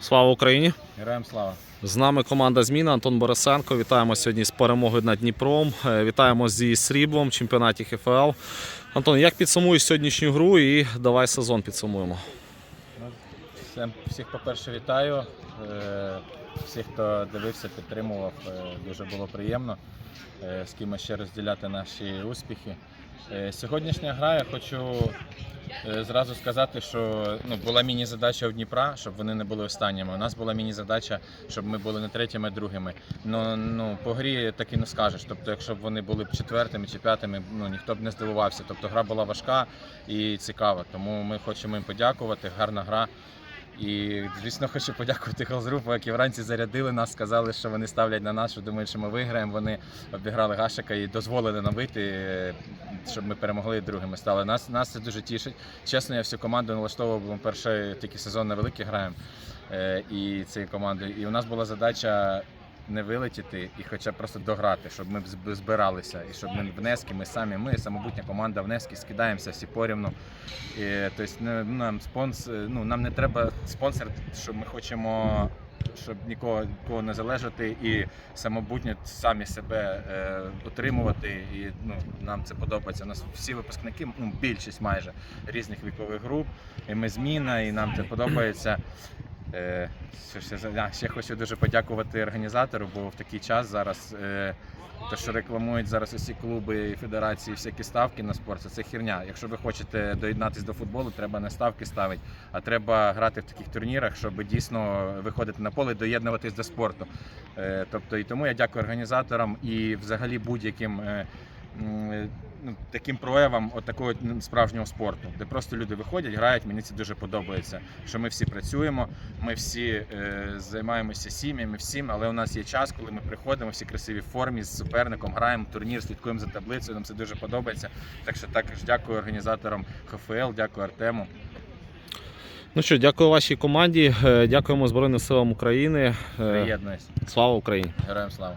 Слава Україні! Героям слава. З нами команда Зміна Антон Борисенко. Вітаємо сьогодні з перемогою над Дніпром. Е, Вітаємо зі сріблом в чемпіонаті ХФЛ. Антон, як підсумуєш сьогоднішню гру і давай сезон підсумуємо. Всіх, по-перше, вітаю. Е, Всіх, хто дивився, підтримував, е, дуже було приємно з кимось ще розділяти наші успіхи. Сьогоднішня гра я хочу зразу сказати, що ну, була міні-задача у Дніпра, щоб вони не були останніми. У нас була міні-задача, щоб ми були не третіми, а другими. Ну, ну, по грі так і не скажеш. Тобто, якщо б вони були б четвертими чи п'ятими, ну, ніхто б не здивувався. Тобто гра була важка і цікава. Тому ми хочемо їм подякувати. Гарна гра. І, звісно, хочу подякувати Халзрупу, які вранці зарядили нас, сказали, що вони ставлять на нас, що думають, що ми виграємо. Вони обіграли Гашика і дозволили нам вийти, е, щоб ми перемогли і другими стали. Нас, нас це дуже тішить. Чесно, я всю команду налаштовував, бо ми перший такий сезон на великі граємо е, і цією командою. І у нас була задача не вилетіти і хоча б просто дограти, щоб ми збиралися, і щоб ми внески, ми самі, ми самобутня команда внески, скидаємося всі порівну. І, тобто, нам спонс, ну, нам не треба спонсор, щоб ми хочемо. Щоб нікого, нікого не залежати і самобутньо самі себе е, отримувати. І ну, нам це подобається. У нас всі випускники, ну більшість майже різних вікових груп. І ми зміна, і нам це подобається. Е, ще, хочу дуже подякувати організатору, бо в такий час зараз е, те, що рекламують зараз усі клуби і федерації, всякі ставки на спорт, це, херня. Якщо ви хочете доєднатися до футболу, треба не ставки ставити, а треба грати в таких турнірах, щоб дійсно виходити на поле і доєднуватись до спорту. Е, тобто, і тому я дякую організаторам і взагалі будь-яким. Ну, таким проявам от такого ну, справжнього спорту, де просто люди виходять, грають. Мені це дуже подобається. Що ми всі працюємо, ми всі е, займаємося сім'ями, всім, але у нас є час, коли ми приходимо всі красиві в формі з суперником, граємо турнір, слідкуємо за таблицею. Нам це дуже подобається. Так що також дякую організаторам ХФЛ, дякую Артему. Ну що, дякую вашій команді. е, Дякуємо Збройним силам України. Е, Приєднуюсь. Слава Україні! Героям слава.